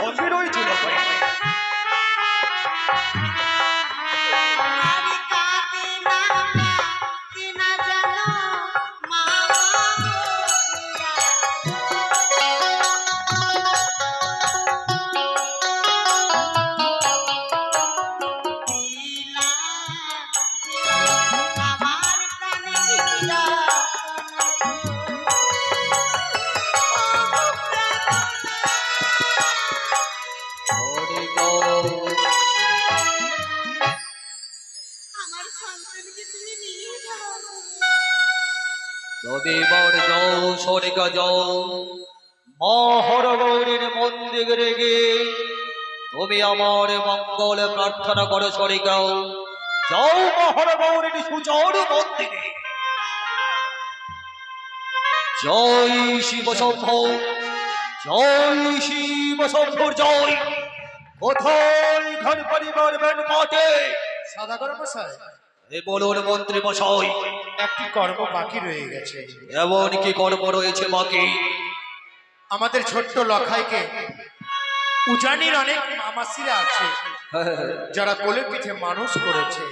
আমি তো সঙ্গে রবিবার যাও সরিকা যাও মহর গৌরীর মন্দিরে গিয়ে তুমি আমার মঙ্গল প্রার্থনা করো সরিকাও যাও মহর গৌরীর সুচর মন্দিরে। জয় শিব শম্ভ, জয় শিব শম্ভুর জয়। কোথায় ঘর পরিবার বেন সাদাগর মশাই এ বলুন মন্ত্রী মশাই। একটি কর্ম বাকি রয়ে গেছে। এমন কি কর্ম রয়েছে বাকি? আমাদের ছোট্ট লখাইকে উজানির অনেক মামাসিরা আছে যারা কোলে পিঠে মানুষ করেছে।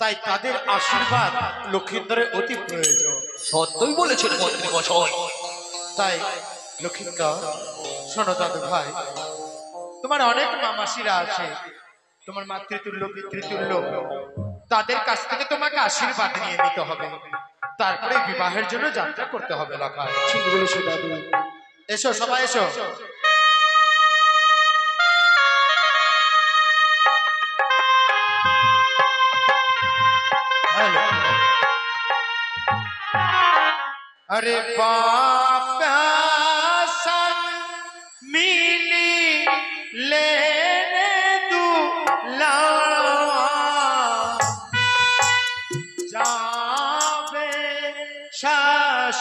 তাই তাদের আশীর্বাদ লক্ষিন্দরের অতি প্রয়োজন। সত্যই বলেছেন মন্ত্রী মশাই। তাই লক্ষিন্দর শোনো দাদু ভাই তোমার অনেক মামাসিরা আছে। তোমার মাতৃতুল্য পিতৃতুল্য তাদের কাছ থেকে তোমাকে আশীর্বাদ নিয়ে নিতে হবে তারপরে বিবাহের জন্য যাত্রা করতে হবে লখাই ঠিক বলেছো দাদু এসো সবাই এসো হ্যালো अरे बापा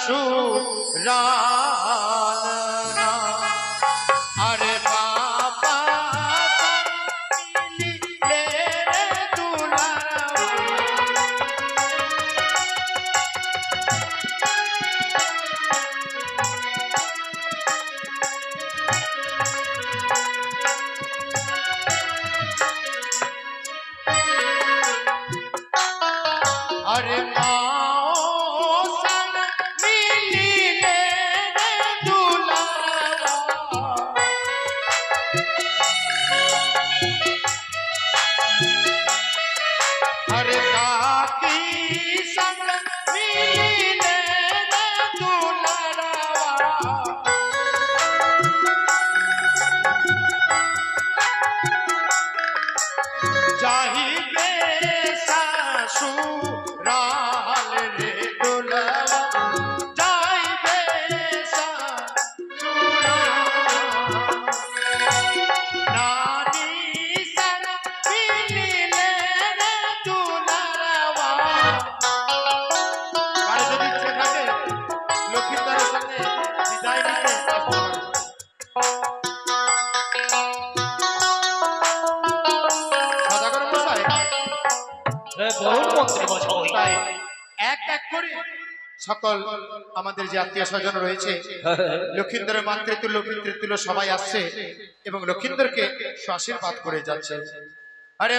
আশুরা চাহিবে শাশুরাল রে। এক এক করে সকল আমাদের যে আত্মীয় স্বজন রয়েছে, লক্ষিন্দরের মাতৃতুল্য, পিতৃতুল্য সবাই আসছে এবং লক্ষিন্দরকে আশীর্বাদ করে যাচ্ছে। আরে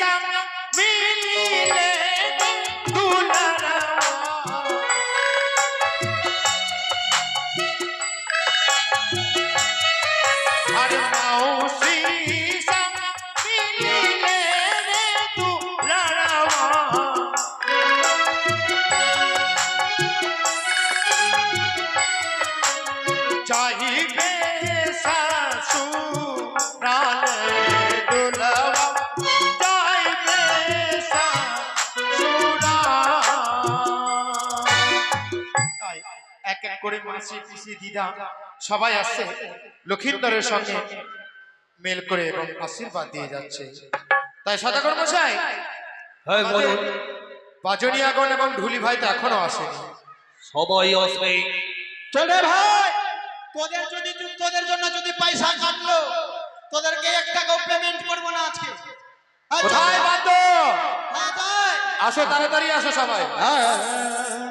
সঙ্গ মিলিলে দুলারা এক এক করে মাসি পিসি দিদা সবাই আসছে। লক্ষিন্দরের সঙ্গে মেল করে এবং আশীর্বাদ দিয়ে যাচ্ছে। তাই সদাগর মশাই হ্যাঁ বাজনিয়াগণ এবং ঢুলি ভাই তো এখনও আসেনি। সবাই আসবে। চলে ভাই তোদের যদি তোদের জন্য যদি পয়সা কাটলো তোদেরকে এক টাকাও পেমেন্ট করব না আজকে। আচ্ছা, কোথায় বাদ্য হ্যাঁ, তাই। আসো তাড়াতাড়ি আসো সবাই। হ্যাঁ, হ্যাঁ, হ্যাঁ,